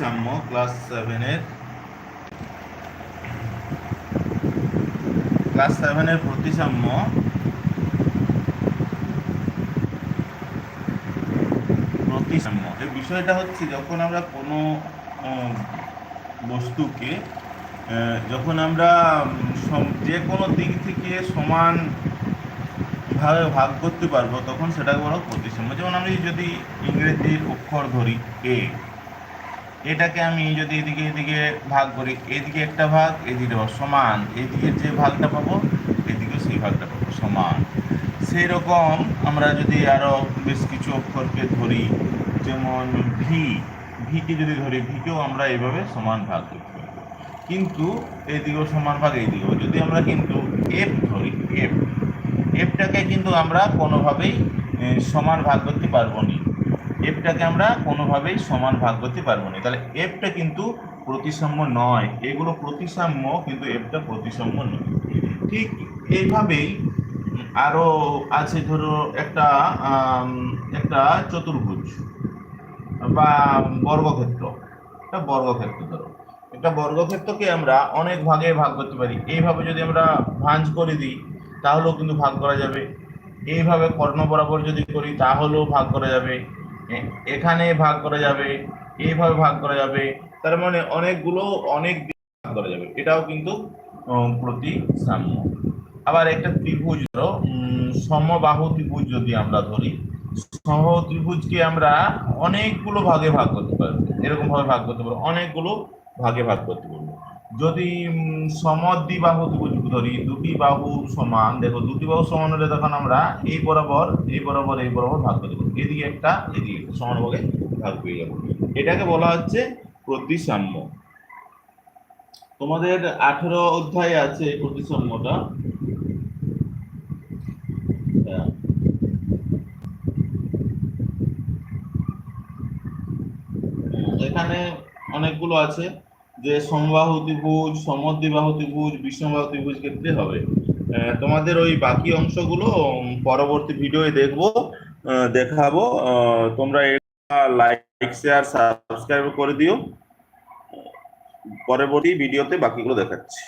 প্রতিসাম্য ক্লাস সেভেনের ক্লাস সেভেনের প্রতিসাম্য প্রতিসাম্য এই বিষয়টা হচ্ছে যখন আমরা কোনো বস্তুকে যখন আমরা যে কোনো দিক থেকে সমান ভাবে ভাগ করতে পারব, তখন সেটাকে বলা প্রতিসাম্য যেমন আমি যদি ইংরেজির অক্ষর ধরি এ এটাকে আমি যদি এদিকে এদিকে ভাগ করি, এদিকে একটা ভাগ, এদিকে সমান। এদিকে যে ভাগটা পাবো এদিকে সেই ভাগটা পাবো, সমান। সেই রকম আমরা যদি আরও বেশ কিছু অক্ষরকে ধরি, যেমন ভি ভিকে যদি ধরি ভিকেও আমরা এইভাবে সমান ভাগ পারব কিন্তু এদিকেও সমান ভাগ, এইদিকেও। যদি আমরা কিন্তু এফ ধরি এফ এফটাকে কিন্তু আমরা কোনোভাবেই সমান ভাগ করতে পারব না। এফটাকে আমরা কোনোভাবেই সমান ভাগ করতে পারব না। তাহলে এফটা কিন্তু প্রতিসাম্য নয়। এগুলো প্রতিসাম্য, কিন্তু এফটা প্রতিসাম্য নয়। ঠিক এইভাবেই আরও আছে ধরো একটা একটা চতুর্ভুজ বা বর্গক্ষেত্র। একটা বর্গক্ষেত্র ধরো। একটা বর্গক্ষেত্রকে আমরা অনেক ভাগে ভাগ করতে পারি। এইভাবে যদি আমরা ভাঁজ করে দিই, তাহলেও কিন্তু ভাগ করা যাবে। এইভাবে কর্ণ বরাবর যদি করি, তাহলেও ভাগ করা যাবে। এখানে ভাগ করা যাবে, এইভাবে ভাগ করা যাবে, তার মানে অনেকগুলো অনেক ভাগ করা যাবে। এটাও কিন্তু প্রতিসাম্য। আবার একটা ত্রিভুজ সমবাহু ত্রিভুজ যদি আমরা ধরি, সমবাহু ত্রিভুজকে আমরা অনেকগুলো ভাগে ভাগ করতে পারব। এরকম ভাবে ভাগ করতে পারব, অনেকগুলো ভাগে ভাগ করতে পারব। যদি উম, সমদ্বিবাহু ত্রিভুজ ধরি দুটি বাহু সমান দেখো দুটি বাহু সমান হলে তখন আমরা এই বরাবর এই বরাবর এই বরাবর ভাগ করে পারব এদিকে একটা এদিকে একটা সমান ভাগে পেয়ে যাব এটাকে বলা হচ্ছে প্রতিসাম্য। তোমাদের আঠেরো অধ্যায় আছে প্রতিসাম্যটা। হ্যাঁ। এখানে অনেকগুলো আছে। যে সমবাহু ত্রিভুজ, সমদ্বিবাহু ত্রিভুজ বিষ্ণুবাহু ত্রিভুজ ক্ষেত্রে হবে। তোমাদের ওই বাকি অংশগুলো পরবর্তী ভিডিওয়ে দেখব দেখাবো। তোমরা তোমরা লাইক শেয়ার সাবস্ক্রাইব করে দিও। পরবর্তী ভিডিওতে বাকিগুলো দেখাচ্ছি।